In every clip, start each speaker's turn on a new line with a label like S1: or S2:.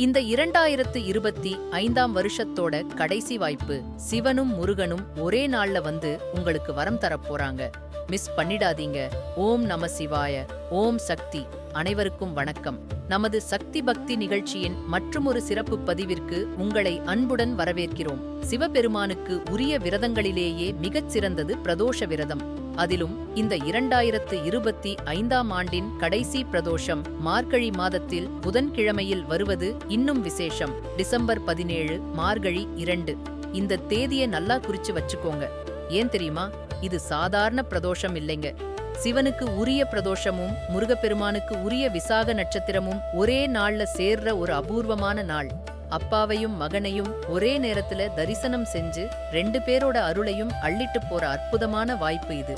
S1: இந்த இரண்டாயிரத்து இருபத்தி ஐந்தாம் வருஷத்தோட கடைசி வாய்ப்பு சிவனும் முருகனும் ஒரே நாள்ல வந்து உங்களுக்கு வரம் தரப்போறாங்க மிஸ் பண்ணிடாதீங்க. ஓம் நம சிவாய. ஓம் சக்தி. அனைவருக்கும் வணக்கம். நமது சக்தி பக்தி நிகழ்ச்சியின் மற்றுமொரு சிறப்பு பதிவிற்கு உங்களை அன்புடன் வரவேற்கிறோம். சிவபெருமானுக்கு உரிய விரதங்களிலேயே மிகச் சிறந்தது பிரதோஷ விரதம். அதிலும் இந்த இரண்டாயிரத்து இருபத்தி ஐந்தாம் ஆண்டின் கடைசி பிரதோஷம் மார்கழி மாதத்தில் புதன்கிழமையில் வருவது இன்னும் விசேஷம் டிசம்பர் பதினேழு மார்கழி இரண்டு. இந்த தேதியை நல்லா குறிச்சு வச்சுக்கோங்க. ஏன் தெரியுமா? இது சாதாரண பிரதோஷம் இல்லைங்க. சிவனுக்கு உரிய பிரதோஷமும் முருகப்பெருமானுக்கு உரிய விசாக நட்சத்திரமும் ஒரே நாள்ல சேர்ற ஒரு அபூர்வமான நாள். அப்பாவையும் மகனையும் ஒரே நேரத்துல தரிசனம் செஞ்சு ரெண்டு பேரோட அருளையும் அள்ளிட்டு போற அற்புதமான வாய்ப்பு இது.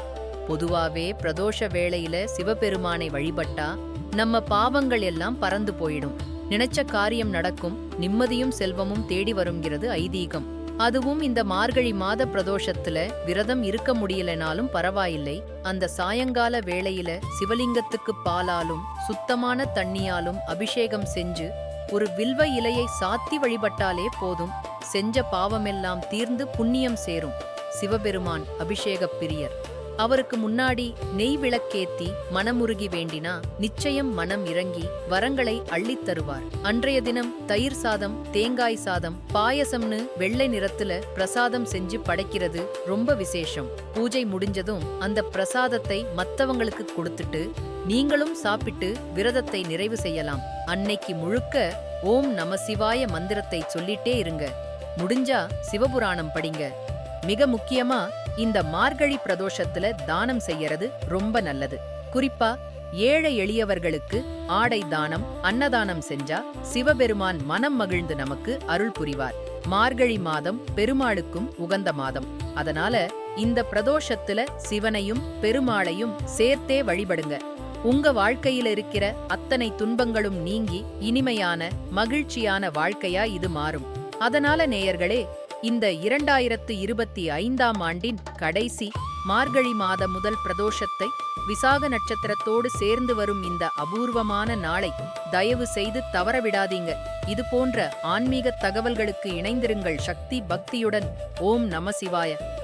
S1: பொதுவாவே பிரதோஷ வேளையில சிவபெருமானை வழிபட்டா நம்ம பாவங்கள் எல்லாம் பறந்து போயிடும். நினைச்ச காரியம் நடக்கும் நிம்மதியும் செல்வமும் தேடி வருங்கிறது ஐதீகம். அதுவும் இந்த மார்கழி மாத பிரதோஷத்துல விரதம் இருக்க முடியலனாலும் பரவாயில்லை. அந்த சாயங்கால வேளையில சிவலிங்கத்துக்கு பாலாலும் சுத்தமான தண்ணியாலும் அபிஷேகம் செஞ்சு ஒரு வில்வ இலையை சாத்தி வழிபட்டாலே போதும். செஞ்ச பாவமெல்லாம் தீர்ந்து புண்ணியம் சேரும். சிவபெருமான் அபிஷேகப் பிரியர். அவருக்கு முன்னாடி நெய் விளக்கேத்தி மனமுருகி வேண்டினா நிச்சயம் மனம் இறங்கி வரங்களை அள்ளித் தருவார். அன்றைய தினம் தயிர் சாதம் தேங்காய் சாதம் பாயசம்னு வெள்ளை நிறத்துல பிரசாதம் செஞ்சு படைக்கிறது ரொம்ப விசேஷம். பூஜை முடிஞ்சதும் அந்த பிரசாதத்தை மத்தவங்களுக்கு கொடுத்துட்டு நீங்களும் சாப்பிட்டு விரதத்தை நிறைவு செய்யலாம். அன்னைக்கு முழுக்க ஓம் நம சிவாய மந்திரத்தை சொல்லிட்டே இருங்க. முடிஞ்சா சிவபுராணம் படிங்க. மிக முக்கியமா இந்த மார்கழி பிரதோஷத்துல தானம் செய்யறது ரொம்ப நல்லது. குறிப்பா ஏழை எளியவர்களுக்கு ஆடை தானம் அன்னதானம் செஞ்சா சிவபெருமான் மனம் மகிழ்ந்து நமக்கு அருள் புரிவார். மார்கழி மாதம் பெருமாளுக்கும் உகந்த மாதம். அதனால இந்த பிரதோஷத்துல சிவனையும் பெருமாளையும் சேர்த்தே வழிபடுங்க. உங்க வாழ்க்கையில இருக்கிற அத்தனை துன்பங்களும் நீங்கி இனிமையான மகிழ்ச்சியான வாழ்க்கையா இது மாறும். அதனால நேயர்களே இந்த இரண்டாயிரத்து இருபத்தி ஐந்தாம் ஆண்டின் கடைசி மார்கழி மாத முதல் பிரதோஷத்தை விசாக நட்சத்திரத்தோடு சேர்ந்து வரும் இந்த அபூர்வமான நாளை தயவு செய்து தவறவிடாதீங்க. இது போன்ற ஆன்மீக தகவல்களுக்கு இணைந்திருங்கள். சக்தி பக்தியுடன். ஓம் நம சிவாய.